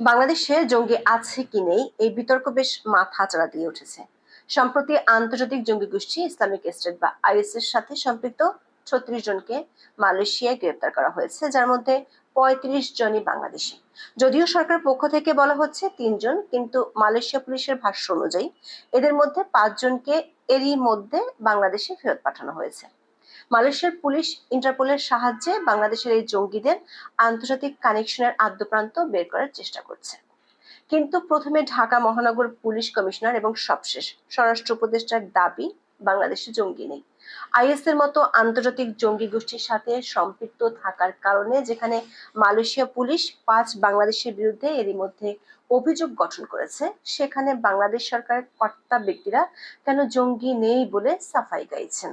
বাংলাদেশে জঙ্গি আছে কি নেই, এই বিতর্ক বেশ মাথাচাড়া দিয়ে উঠেছে। সম্প্রতি আন্তর্জাতিক জঙ্গি গোষ্ঠী ইসলামিক স্টেট বা আইএস এর সাথে সম্পৃক্ত ছত্রিশ জনকে মালয়েশিয়ায় গ্রেপ্তার করা হয়েছে, যার মধ্যে পঁয়ত্রিশ জনই বাংলাদেশি। যদিও সরকার পক্ষ থেকে বলা হচ্ছে তিনজন কিন্তু মালয়েশিয়া পুলিশের ভাষ্য অনুযায়ী এদের মধ্যে পাঁচজনকে এরই মধ্যে বাংলাদেশে ফেরত পাঠানো হয়েছে। মালয়েশিয়ার পুলিশ ইন্টারপোলের সাহায্যে বাংলাদেশের এই জঙ্গিদের আন্তর্জাতিক কানেকশনের আদ্যপ্রান্ত বের করার চেষ্টা করছে। কিন্তু প্রথমে ঢাকা মহানগর পুলিশ কমিশনার এবং সবশেষ স্বরাষ্ট্র উপদেষ্টার দাবি, বাংলাদেশে জঙ্গি নেই। আইএস এর মতো আন্তর্জাতিক জঙ্গি গোষ্ঠীর সাথে সম্পৃক্ত থাকার কারণে যেখানে মালয়েশিয়া পুলিশ পাঁচ বাংলাদেশের বিরুদ্ধে এরই মধ্যে অভিযোগ গঠন করেছে, সেখানে বাংলাদেশ সরকারের কর্তা ব্যক্তিরা কেন জঙ্গি নেই বলে সাফাই গাইছেন।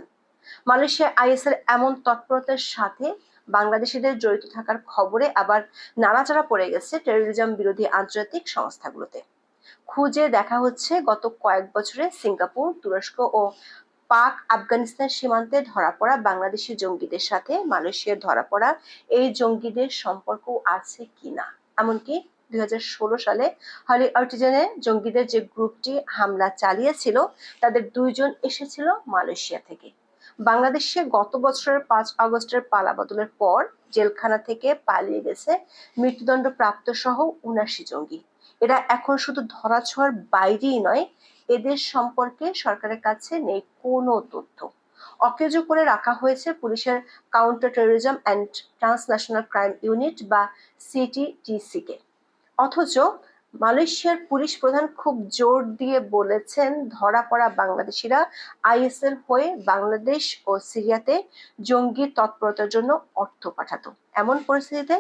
মালয়েশিয়া আইএস এর এমন তৎপরতার সাথে বাংলাদেশিদের জড়িত থাকার খবরে আবার নাড়াচাড়া পড়ে গেছে টেরোরিজম বিরোধী আন্তর্জাতিক সংস্থাগুলোতে। খুঁজে দেখা হচ্ছে গত কয়েক বছরে সিঙ্গাপুর, তুরস্ক ও পাক আফগানিস্তান সীমান্তে ধরা পড়া বাংলাদেশি জঙ্গিদের সাথে মালয়েশিয়ার ধরা পড়া এই জঙ্গিদের সম্পর্ক আছে কিনা? এমনকি দুই হাজার ষোলো সালে হলি আর্টিজানে জঙ্গিদের যে গ্রুপটি হামলা চালিয়েছিল, তাদের দুইজন এসেছিল মালয়েশিয়া থেকে। বাংলাদেশে গত বছরের পাঁচ আগস্টের পালা বদলের পর জেলখানা থেকে পালিয়ে গেছে মৃত্যুদণ্ড প্রাপ্ত সহ উনাশি জঙ্গি। এরা এখন শুধু ধরাছোঁয়ার বাইরেই নয়, এদের সম্পর্কে সরকারের কাছে নেই কোনো তথ্য। অকেজো করে রাখা হয়েছে পুলিশের counter terrorism and transnational crime unit বা সিটি সিটিটিসি কে অথচ মালয়েশিয়ার পুলিশ প্রধান খুব জোর দিয়ে বলেছেন, ধরা পড়া বাংলাদেশিরা আইএস এর হয়ে বাংলাদেশ ও সিরিয়াতে জঙ্গি তৎপরতার জন্য অর্থ পাঠাতো। এমন পরিস্থিতিতে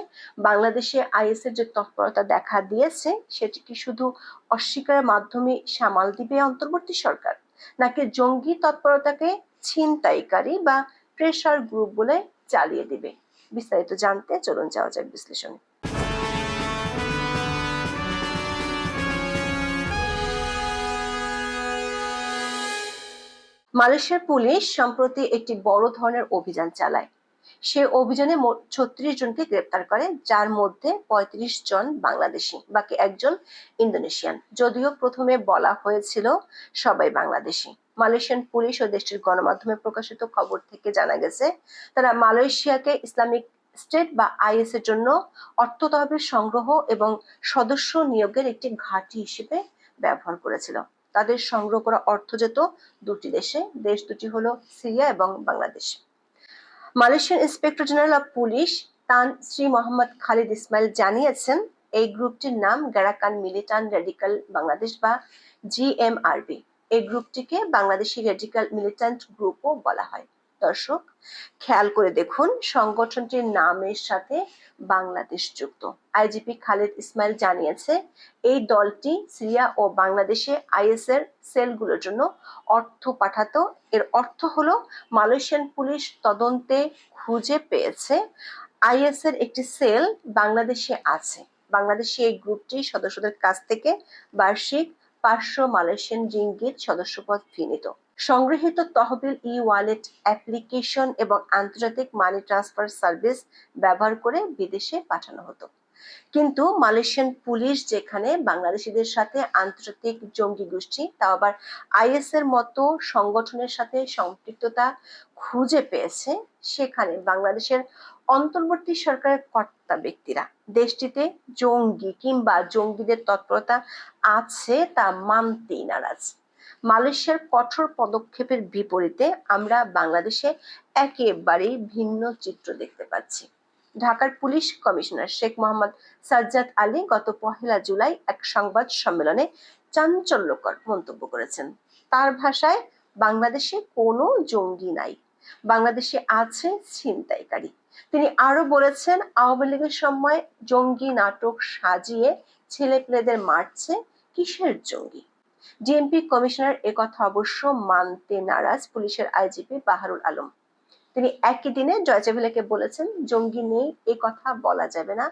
বাংলাদেশে আইএস এর যে তৎপরতা দেখা দিয়েছে, সেটি কি শুধু অস্বীকারের মাধ্যমে সামাল দিবে অন্তর্বর্তী সরকার, নাকি জঙ্গি তৎপরতাকে ছিনতাইকারী বা প্রেশার গ্রুপ বলে চালিয়ে দিবে? বিস্তারিত জানতে চলুন যাওয়া যাক বিশ্লেষণে। মালয়েশিয়ার পুলিশ সম্প্রতি একটি বড় ধরনের অভিযান চালায়। সে অভিযানে মোট ছত্রিশ জনকে গ্রেপ্তার করে, যার মধ্যে ৩৫ জন বাংলাদেশি, বাকি একজন ইন্দোনেশিয়ান। যদিও প্রথমে বলা হয়েছিল সবাই বাংলাদেশি। মালয়েশিয়ান পুলিশ ও দেশটির গণমাধ্যমে প্রকাশিত খবর থেকে জানা গেছে, তারা মালয়েশিয়াকে ইসলামিক স্টেট বা আইএস এর জন্য অর্থ তহবিল সংগ্রহ এবং সদস্য নিয়োগের একটি ঘাঁটি হিসেবে ব্যবহার করেছিল। তাদের সংগ্রহ করা অর্থ যেত দুটি দেশে। দেশ দুটি হলো সিরিয়া এবং Bangladesh. Malaysian inspector general of police Tan Sri Mohamad Khalid Ismail জানিয়েছেন, এই গ্রুপটির নাম গ্যারাকান মিলিটান রেডিকাল বাংলাদেশ বা জিএমআরবি। এই গ্রুপটিকে বাংলাদেশি রেডিকাল মিলিটান্ট গ্রুপও বলা হয়। দর্শক, খেয়াল করে দেখুন, সংগঠনটির নামের সাথে বাংলাদেশ যুক্ত। আইজিপি খালেদ ইসমাইল জানিয়েছে, এই দলটি সিরিয়া ও বাংলাদেশে আইএস এর সেলগুলোর জন্য অর্থ পাঠাতো। এর অর্থ হলো, মালয়েশিয়ান পুলিশ তদন্তে খুঁজে পেয়েছে আইএস এর একটি সেল বাংলাদেশে আছে। বাংলাদেশে এই গ্রুপটি সদস্যদের কাছ থেকে বার্ষিক পাঁচশো মালয়েশিয়ান রিঙ্গিত সদস্যপদ ফি নিত সংগৃহীত তহবিল ই ওয়ালেট অ্যাপ্লিকেশন এবং আন্তর্জাতিক মানি ট্রান্সফার সার্ভিস ব্যবহার করে বিদেশে পাঠানো হতো। কিন্তু মালয়েশিয়ান পুলিশ যেখানে বাংলাদেশিদের সাথে আন্তর্জাতিক জঙ্গি গোষ্ঠী, তাও আবার আইএস এর মতো সংগঠনের সাথে সম্পৃক্ততা খুঁজে পেয়েছে, সেখানে বাংলাদেশের অন্তর্বর্তী সরকারের কর্তা ব্যক্তিরা। দেশটিতে জঙ্গি কিংবা জঙ্গিদের তৎপরতা আছে তা মানতেই নারাজ। মালয়েশিয়ার কঠোর পদক্ষেপের বিপরীতে আমরা বাংলাদেশে একেবারেই ভিন্ন চিত্র দেখতে পাচ্ছি। ঢাকার পুলিশ কমিশনার শেখ মোহাম্মদ সাজ্জাদ আলী গত পহেলা জুলাই এক সংবাদ সম্মেলনে চাঞ্চল্যকর মন্তব্য করেছেন। তার ভাষায়, বাংলাদেশে কোনো জঙ্গি নাই। বাংলাদেশে আছে ছিনতাইকারী। তিনি আরও বলেছেন, আওয়ামী লীগের সময় জঙ্গি নাটক সাজিয়ে ছেলেপেলেদের মারছে কিসের জঙ্গি? ডিএমপি কমিশনার একথা অবশ্য মানতে নারাজ পুলিশের আইজিপি বাহারুল আলম। তিনি একই দিনে জয়চাভিলাকে বলেছেন, জঙ্গি নেই, এ কথা বলা যাবে না।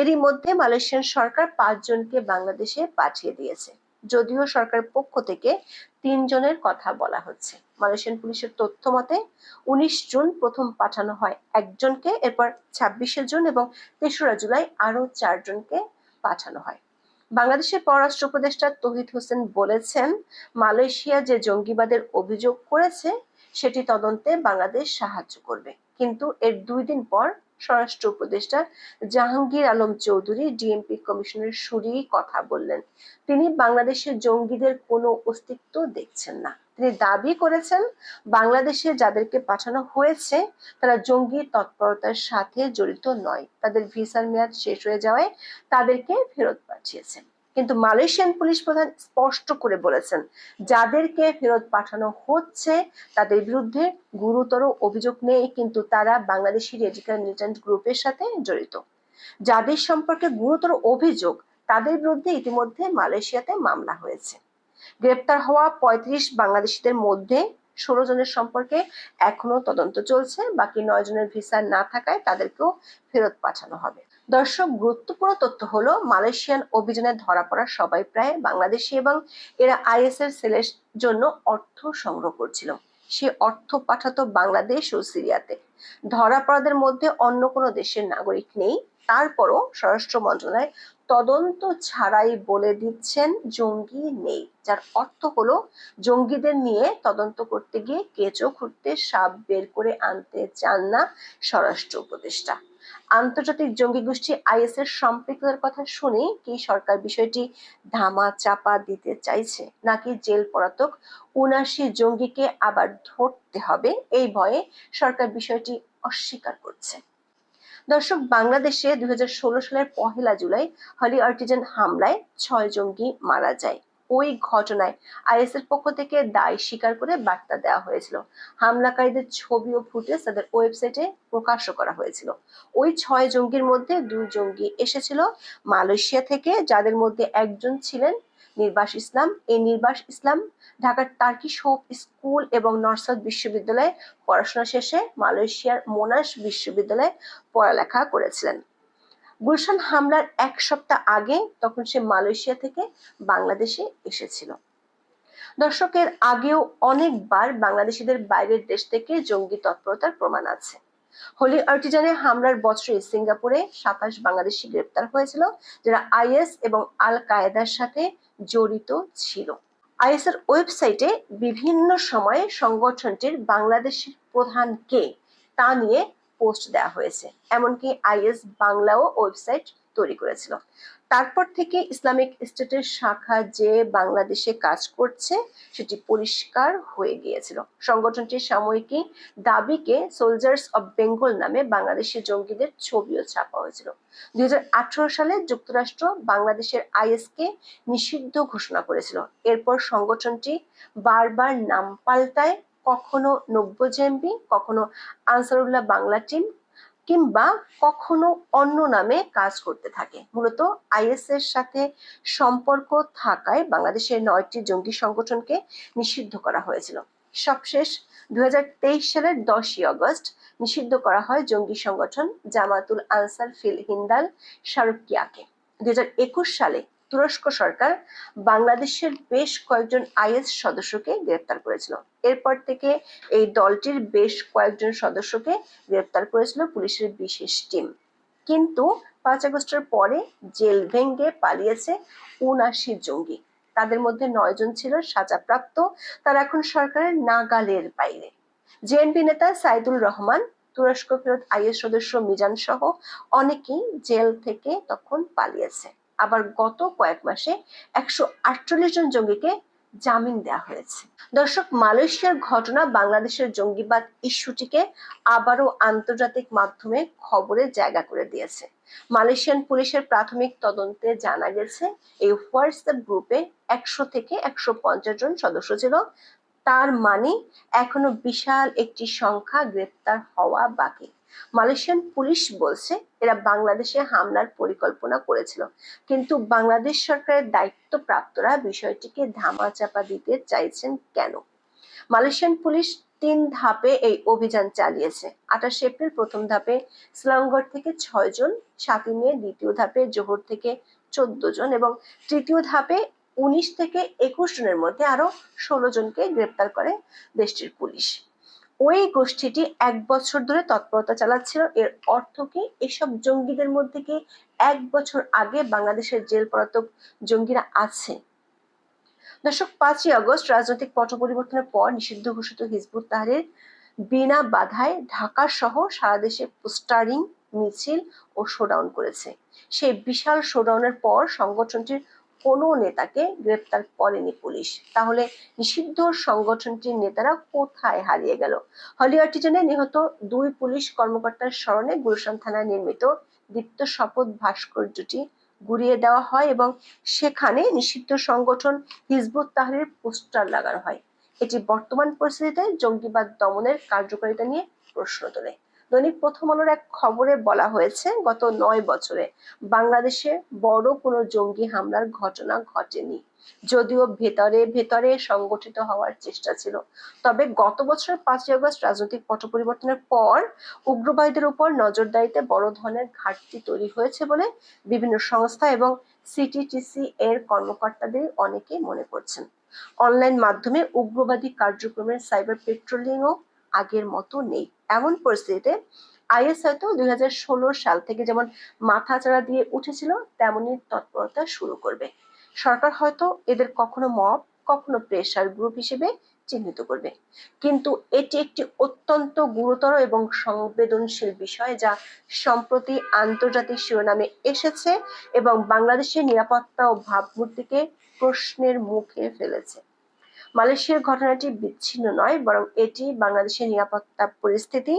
এরই মধ্যে মালয়েশিয়ান সরকার পাঁচজনকে বাংলাদেশে পাঠিয়ে দিয়েছে। যদিও সরকারের পক্ষ থেকে তিনজনের কথা বলা হচ্ছে। মালয়েশিয়ান পুলিশের তথ্য মতে, উনিশ জুন প্রথম পাঠানো হয় একজনকে, এরপর ছাব্বিশে জুন এবং তেসরা জুলাই আরও চারজনকে পাঠানো হয়। বাংলাদেশের পররাষ্ট্র উপদেষ্টা তহিদ হোসেন বলেছেন, মালয়েশিয়া যে জঙ্গিবাদের অভিযোগ করেছে, সেটি তদন্তে বাংলাদেশ সাহায্য করবে। কিন্তু এর দুই দিন পর স্বরাষ্ট্র উপদেষ্টা জাহাঙ্গীর আলম চৌধুরী ডিএমপি কমিশনের সুরেই কথা বললেন। তিনি বাংলাদেশের জঙ্গিদের কোনো অস্তিত্ব দেখছেন না। তিনি দাবি করেছেন বাংলাদেশে যাদেরকে পাঠানো হয়েছে, তারা জঙ্গি তৎপরতার সাথে জড়িত নয়। তাদের ভিসার মেয়াদ শেষ হয়ে যাওয়ায় তাদেরকে ফেরত পাঠিয়েছেন। কিন্তু মালয়েশিয়ান পুলিশ প্রধান স্পষ্ট করে বলেছেন, যাদেরকে ফেরত পাঠানো হচ্ছে, তাদের বিরুদ্ধে গুরুতর অভিযোগ নেই, কিন্তু তারা বাংলাদেশি রেডিক্যাল মিলিটেন্ট গ্রুপের সাথে জড়িত। যাদের সম্পর্কে গুরুতর অভিযোগ, তাদের বিরুদ্ধে ইতিমধ্যে মালয়েশিয়াতে মামলা হয়েছে। গ্রেপ্তার হওয়া পঁয়ত্রিশ বাংলাদেশিদের মধ্যে ষোলো জনের সম্পর্কে এখনও তদন্ত চলছে। বাকি নয় জনের ভিসা না থাকায় তাদেরকেও ফেরত পাঠানো হবে। দর্শক, গুরুত্বপূর্ণ তথ্য হলো, মালয়েশিয়ান অভিযানে ধরা পড়া সবাই প্রায় বাংলাদেশি এবং এরা আইএস এর সেলের জন্য অর্থ সংগ্রহ করছিল। সে অর্থ পাঠাতো বাংলাদেশ ও সিরিয়াতে। ধরা পড়াদের মধ্যে অন্য কোনো দেশের নাগরিক নেই। তারপরও স্বরাষ্ট্র মন্ত্রণালয় তদন্ত ছাড়াই বলে দিচ্ছেন জঙ্গি নেই, যার অর্থ হলো জঙ্গিদের নিয়ে তদন্ত করতে গিয়ে কেঁচো খুঁড়তে সাপ বের করে আনতে চান না স্বরাষ্ট্র উপদেষ্টা। আন্তর্জাতিক জঙ্গি গোষ্ঠী আইএস এর সম্পৃক্ততার কথা শুনে কি সরকার বিষয়টি ধামা চাপা দিতে চাইছে, নাকি জেল পলাতক উনাশি জঙ্গিকে আবার ধরতে হবে? এই ভয়ে সরকার বিষয়টি অস্বীকার করছে। দর্শক, বাংলাদেশে দুই হাজার ষোলো সালের পহেলা জুলাই হলি আর্টিজান হামলায় ছয় জঙ্গি মারা যায়। ওই ঘটনায় আইএস এর পক্ষ থেকে দায় স্বীকার করে বার্তা দেওয়া হয়েছিল। হামলাকারীদের ছবি ও ফুটেজ তাদের ওয়েবসাইটে প্রকাশ করা হয়েছিল। ওই ছয় জঙ্গির মধ্যে দুই জঙ্গি এসেছিল। মালয়েশিয়া থেকে যাদের মধ্যে একজন ছিলেন নির্বাস ইসলাম, এই নির্বাস ইসলাম ঢাকার টার্কিশ হোপ স্কুল এবং নর্সাদ বিশ্ববিদ্যালয়ে পড়াশোনা শেষে মালয়েশিয়ার মোনাশ বিশ্ববিদ্যালয়ে পড়ালেখা করেছিলেন। গুলশান হামলার এক সপ্তাহ আগে তখন সে মালয়েশিয়া থেকে বাংলাদেশে এসেছিল। দর্শকের আগেও অনেকবার বাংলাদেশিদের বাইরের দেশ থেকে জঙ্গি তৎপরতার প্রমাণ আছে। হোলি আর্টিজানে হামলার বছরে সিঙ্গাপুরে সাতাশ বাংলাদেশি গ্রেপ্তার হয়েছিল, যারা আইএস এবং আল কায়েদার সাথে জড়িত ছিল। আইএস এর ওয়েবসাইটে বিভিন্ন সময়ে সংগঠনটির বাংলাদেশের প্রধান কে তা নিয়ে পোস্ট দেওয়া হয়েছে। এমনকি আইএস বাংলাও ওয়েবসাইট তৈরি করেছিল। তারপর থেকে ইসলামিক স্টেটের শাখা যে বাংলাদেশে কাজ করছে, সেটি পরিষ্কার হয়ে গিয়েছিল। সংগঠনটির সাময়িকী দাবিকে সোলজার্স অব বেঙ্গল নামে বাংলাদেশি জঙ্গিদের ছবিও ছাপা হয়েছিল। দুই হাজার আঠারো সালে যুক্তরাষ্ট্র বাংলাদেশের আইএসকে নিষিদ্ধ ঘোষণা করেছিল। এরপর সংগঠনটি বারবার নাম পাল্টায়। কখনো নব্য জেএমবি, কখনো আনসারুল্লাহ বাংলা টিম কিংবা কখনো অন্য নামে কাজ করতে থাকে। মূলত আইএস এর সাথে সম্পর্ক থাকায় বাংলাদেশের নয়টি জঙ্গি সংগঠনকে নিষিদ্ধ করা হয়েছিল। সবশেষ দুই হাজার তেইশ সালের দশই অগস্ট নিষিদ্ধ করা হয় জঙ্গি সংগঠন জামাতুল আনসার ফিল হিন্দাল শারুকিয়াকে দুই সালে তুরস্ক সরকার বাংলাদেশের বেশ কয়েকজন আইএস সদস্যকে গ্রেপ্তার করেছিল। এরপর থেকে এই দলটির বেশ কয়েকজন সদস্যকে গ্রেপ্তার করেছিল পুলিশের বিশেষ টিম। কিন্তু পাঁচ আগস্টের পরে জেল ভেঙ্গে পালিয়েছে উনাশি জঙ্গি। তাদের মধ্যে নয় জন ছিল সাজাপ্রাপ্ত, তারা এখন সরকারের নাগালের বাইরে। জেএনপি নেতা সাইদুল রহমান, তুরস্ক ফেরত আইএস সদস্য মিজান সহ অনেকেই জেল থেকে তখন পালিয়েছে। আবার গত কয়েক মাসে একশো আটচল্লিশ জন জঙ্গিকে জামিন দেওয়া হয়েছে। দর্শক, মালয়েশিয়ার ঘটনা বাংলাদেশের জঙ্গিবাদ ইস্যুটিকে আবারও আন্তর্জাতিক মাধ্যমে খবরে জায়গা করে দিয়েছে। মালয়েশিয়ান পুলিশের প্রাথমিক তদন্তে জানা গেছে, এই হোয়াটসঅ্যাপ গ্রুপে একশো থেকে একশো পঞ্চাশ জন সদস্য ছিল। তার মানে এখনও বিশাল একটি সংখ্যা গ্রেপ্তার হওয়া বাকি। মালয়েশিয়ান পুলিশ বলছে এরা বাংলাদেশে হামলার পরিকল্পনা করেছিল। কিন্তু বাংলাদেশ সরকারের দায়িত্বপ্রাপ্তরা বিষয়টিকে ধামাচাপা দিতে চাইছেন কেন? মালয়েশিয়ান পুলিশ তিন ধাপে এই অভিযান চালিয়েছে। আঠাশে এপ্রিল প্রথম ধাপে ইসলামগড় থেকে ছয় জন, সাতই মে দ্বিতীয় ধাপে জোহর থেকে চোদ্দ জন এবং তৃতীয় ধাপে উনিশ থেকে একুশ জনের মধ্যে আরও ষোলো জনকে গ্রেপ্তার করে দেশটির পুলিশ। ওই গোষ্ঠীটি এক বছর ধরে তৎপরতা চালাচ্ছিল। এর অর্থ কি? এসব জঙ্গিদের মধ্যে কি এক বছর আগে বাংলাদেশের জেল পলাতক জঙ্গিরা আছে? দর্শক, পাঁচই আগস্ট রাজনৈতিক পট পরিবর্তনের পর নিষিদ্ধ ঘোষিত হিজবুত তাহরির বিনা বাধায় ঢাকা সহ সারা দেশে পোস্টারিং, মিছিল ও শোডাউন করেছে। সেই বিশাল শোডাউনের পর সংগঠনটির কোনো নেতাকে গ্রেপ্তার করেনি পুলিশ। তাহলে নিষিদ্ধ সংগঠনটির নেতারা কোথায় হারিয়ে গেল? হলিআর্টিজনে নিহত দুই পুলিশ কর্মকর্তার স্মরণে গুলশান থানায় নির্মিত দীপ্ত শপথ ভাস্কর্যটি গুড়িয়ে দেওয়া হয় এবং সেখানে নিষিদ্ধ সংগঠন হিজবুত তাহরির পোস্টার লাগানো হয়। এটি বর্তমান পরিস্থিতিতে জঙ্গিবাদ দমনের কার্যকারিতা নিয়ে প্রশ্ন তোলে। দৈনিক প্রথম আলোর এক খবরে বলা হয়েছে, গত নয় বছরে বাংলাদেশে বড় কোনো জঙ্গি হামলার ঘটনা ঘটেনি। যদিও ভেতরে ভেতরে সংগঠিত হওয়ার চেষ্টা ছিল। তবে গত বছর পাঁচই আগস্ট রাজনৈতিক পট পরিবর্তনের পর উগ্রবাদীদের উপর নজরদারিতে বড় ধরনের ঘাটতি তৈরি হয়েছে বলে বিভিন্ন সংস্থা এবং সিটিটিসি এর কর্মকর্তাদের অনেকে মনে করছেন। অনলাইন মাধ্যমে উগ্রবাদী কার্যক্রমের সাইবার পেট্রোলিংও আগের মতো নেই। এমন পরিস্থিতিতে আইএস হয়তো দুই হাজার ষোলো সাল থেকে যেমন মাথাচাড়া দিয়ে উঠেছিল, তেমনই তৎপরতা শুরু করবে। সরকার হয়তো এদের কখনো মব, কখনো প্রেশার গ্রুপ হিসেবে চিহ্নিত করবে। কিন্তু এটি একটি অত্যন্ত গুরুতর এবং সংবেদনশীল বিষয় যা সম্প্রতি আন্তর্জাতিক শিরোনামে এসেছে এবং বাংলাদেশের নিরাপত্তা ও ভাবমূর্তিকে প্রশ্নের মুখে ফেলেছে। মালয়েশিয়ার ঘটনাটি বিচ্ছিন্ন নয়, বরং এটি বাংলাদেশের নিরাপত্তা পরিস্থিতি,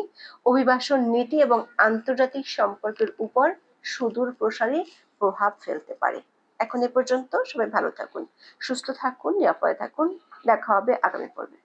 অভিবাসন নীতি এবং আন্তর্জাতিক সম্পর্কের উপর সুদূর প্রসারী প্রভাব ফেলতে পারে। এখন এ পর্যন্ত সবাই ভালো থাকুন, সুস্থ থাকুন, নিরাপদে থাকুন। দেখা হবে আগামী পর্বে।